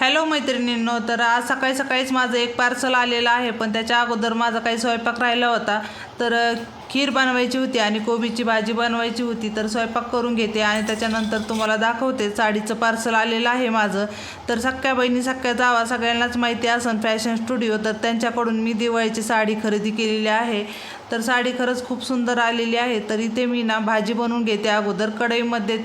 Hello मैत्रिणींनो तर आज सकाळी सकाळीच माझं एक पार्सल आलेलं आहे पण त्याच्या अगोदर माझा काही स्वयंपाक राहिला होता. तर खीर बनवायची होती आणि कोबीची भाजी बनवायची होती तर स्वयंपाक करून घेते आणि त्याच्यानंतर तुम्हाला दाखवते. साडीचं पार्सल आलेलं आहे माझं. तर सख्या बहिणी सख्या जावा सगळ्यांनाच माहिती असन फॅशन स्टुडिओ तर त्यांच्याकडून मी दिवाळीची साडी खरेदी केलेली आहे. तर साडी खरंच खूप सुंदर आलेली आहे. तर इथे मी ना भाजी बनवून घेते अगोदर कढईमध्ये.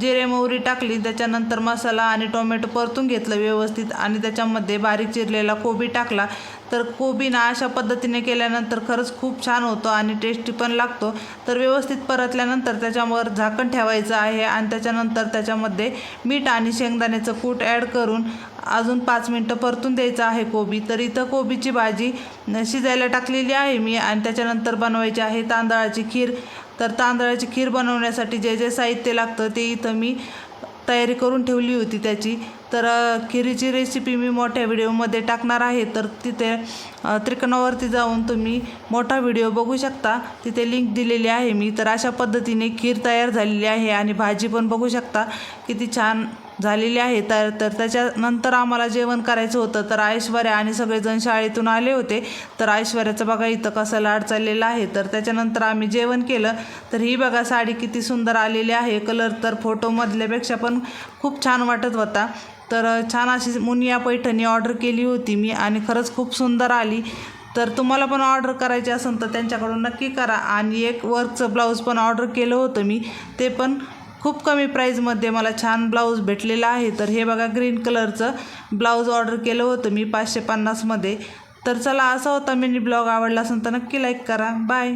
जिरे मोहरी टाकली त्याच्यानंतर मसाला आणि टोमॅटो परतून घेतलं व्यवस्थित आणि त्याच्यामध्ये बारीक चिरलेला कोबी टाकला. तर कोबी ना अशा पद्धतीने केल्यानंतर खरंच खूप छान होतो आणि टेस्टी पण लागतो. तर व्यवस्थित परतल्यानंतर त्याच्यावर झाकण ठेवायचं आहे आणि त्याच्यानंतर त्याच्यामध्ये मीठ आणि शेंगदाण्याचं कूट ॲड करून अजून पाच मिनटं परतून द्यायचं आहे कोबी. तर इथं कोबीची भाजी शिजायला टाकलेली आहे मी आणि त्याच्यानंतर बनवायची आहे तांदळाची खीर. तर तांदळाची खीर बनवण्यासाठी जे जे साहित्य लागतं ते इथं मी तयारी करून ठेवली होती त्याची. तर खिरीची रेसिपी मी मोठ्या व्हिडिओमध्ये टाकणार आहे. तर तिथे त्रिकोणावरती जाऊन तुम्ही मोठा व्हिडिओ बघू शकता. तिथे लिंक दिलेली आहे मी. तर अशा पद्धतीने खीर तयार झालेली आहे आणि भाजी पण बघू शकता. किती छान झालेली आहे. तर तर त्याच्यानंतर आम्हाला जेवण करायचं होतं. तर ऐश्वर्या आणि सगळेजण शाळेतून आले होते. तर ऐश्वर्याचं बघा इथं कसं लाड चाललेला आहे. तर त्याच्यानंतर आम्ही जेवण केलं. तर ही बघा साडी किती सुंदर आलेली आहे. कलर तर फोटोमधल्यापेक्षा पण खूप छान वाटत होता. तर छान अशी मुनिया पैठणी ऑर्डर केली होती मी आणि खरंच खूप सुंदर आली. तर तुम्हाला पण ऑर्डर करायची असेल तर त्यांच्याकडून नक्की करा. आणि एक वर्कचं ब्लाऊज पण ऑर्डर केलं होतं मी. ते पण खूप कमी प्राईजमध्ये मला छान ब्लाऊज भेटलेला आहे. तर हे बघा ग्रीन कलरचं ब्लाऊज ऑर्डर केलं होतं मी पाचशे पन्नासमध्ये तर चला असा होता मिनी ब्लॉग आवडला असेल तर नक्की लाईक करा. बाय